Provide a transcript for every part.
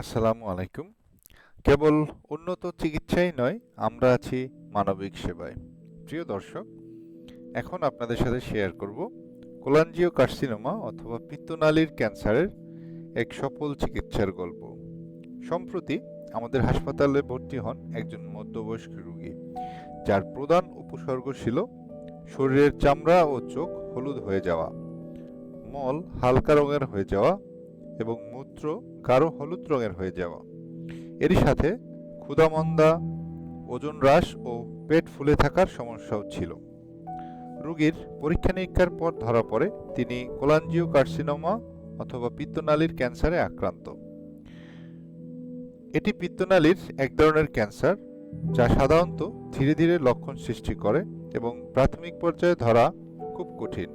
আসসালামু আলাইকুম। কেবল উন্নত চিকিৎসাই নয়, আমরা আছি মানবিক সেবায়। প্রিয় দর্শক, এখন আপনাদের সাথে শেয়ার করব কোলাঞ্জিও কার্সিনোমা অথবা পিত্তনালীর ক্যান্সারের এক সফল চিকিৎসার গল্প। সম্প্রতি আমাদের হাসপাতালে ভর্তি হন একজন মধ্যবয়স্ক রোগী, যার প্রধান উপসর্গ ছিল শরীরের চামড়া ও চোখ হলুদ হয়ে যাওয়া, মল হালকা রঙের হয়ে যাওয়া এবং মূত্র গাঢ় হলুদ রঙের হয়ে যাওয়া। এরই সাথে ক্ষুধামন্দা ওজন হ্রাস ও পেট ফুলে থাকার সমস্যাও ছিল। রোগীর পরীক্ষা নিরীক্ষার পর ধরা পড়ে তিনি কোলাঞ্জিও কার্সিনোমা অথবা পিত্তনালীর ক্যান্সারে আক্রান্ত। এটি পিত্তনালীর এক ধরনের ক্যান্সার, যা সাধারণত ধীরে ধীরে লক্ষণ সৃষ্টি করে এবং প্রাথমিক পর্যায়ে ধরা খুব কঠিন।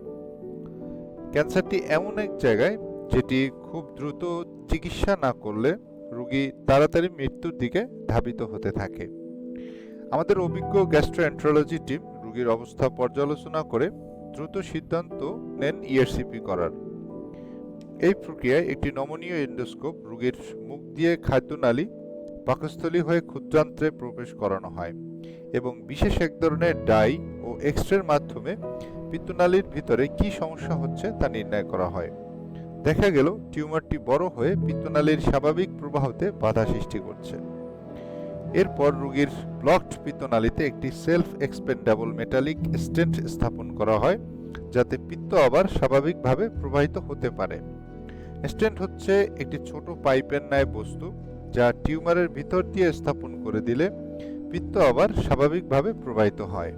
ক্যান্সারটি এমন এক জায়গায় যেটি খুব দ্রুত চিকিৎসা না করলে রোগী তাড়াতাড়ি মৃত্যুর দিকে ধাবিত হতে থাকে। আমাদের অভিজ্ঞ গ্যাস্ট্রোএন্ট্রোলজি টিম রোগীর অবস্থা পর্যালোচনা করে দ্রুত সিদ্ধান্ত নেন ইআরসিপি করার। এই প্রক্রিয়ায় একটি নমনীয় এন্ডোস্কোপ রোগীর মুখ দিয়ে খাদ্যনালী পাকস্থলী হয়ে ক্ষুদ্রান্ত্রে প্রবেশ করানো হয় এবং বিশেষ এক ধরনের ডাই ও এক্সরের মাধ্যমে পিত্তনালীর ভিতরে কি সমস্যা হচ্ছে তা নির্ণয় করা হয়। দেখা গেল টিউমারটি বড় হয়ে পিত্তনালীর স্বাভাবিক প্রবাহতে বাধা সৃষ্টি করছে। এরপর রোগীর ব্লকড পিত্তনালীতে একটি সেলফ এক্সপেন্ডাবল মেটালিক স্টেন্ট স্থাপন করা হয়, যাতে পিত্ত আবার স্বাভাবিকভাবে প্রবাহিত হতে পারে। স্টেন্ট হচ্ছে একটি ছোট পাইপের ন্যায় বস্তু, যা টিউমারের ভিতর দিয়ে স্থাপন করে দিলে পিত্ত আবার স্বাভাবিকভাবে প্রবাহিত হয়।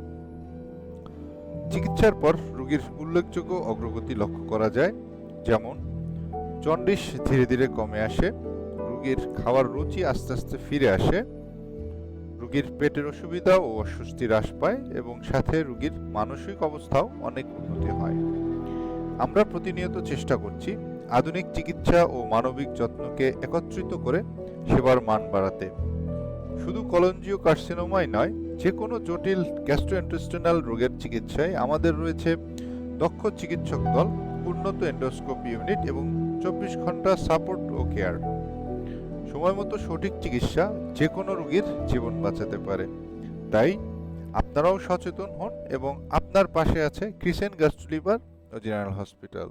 চিকিৎসার পর রোগীর উল্লেখযোগ্য অগ্রগতি লক্ষ্য করা যায়, যেমন জন্ডিস ধীরে ধীরে কমে আসে, রুগীর খাওয়ার রুচি আস্তে আস্তে ফিরে আসে, রুগীর পেটের অসুবিধা ও অস্বস্তি হ্রাস পায় এবং সাথে রুগীর মানসিক অবস্থাও অনেক উন্নতি হয়। আমরা প্রতিনিয়ত চেষ্টা করছি আধুনিক চিকিৎসা ও মানবিক যত্নকে একত্রিত করে সেবার মান বাড়াতে। শুধু কলঞ্জিও কার্সিনোমাই নয় যে কোনো জটিল গ্যাস্ট্রোএন্টেস্টিনাল রোগের চিকিৎসায় আমাদের রয়েছে দক্ষ চিকিৎসক দল উন্নত এন্ডোস্কোপি ইউনিট এবং চব্বিশ ঘণ্টা সাপোর্ট ও কেয়ার সময় মতো সঠিক চিকিৎসা যে কোনো রোগীর জীবন বাঁচাতে পারে। তাই আপনারাও সচেতন হন এবং আপনার পাশে আছে ক্রিসেন গাস্টলিভার ও জেনারেল হসপিটাল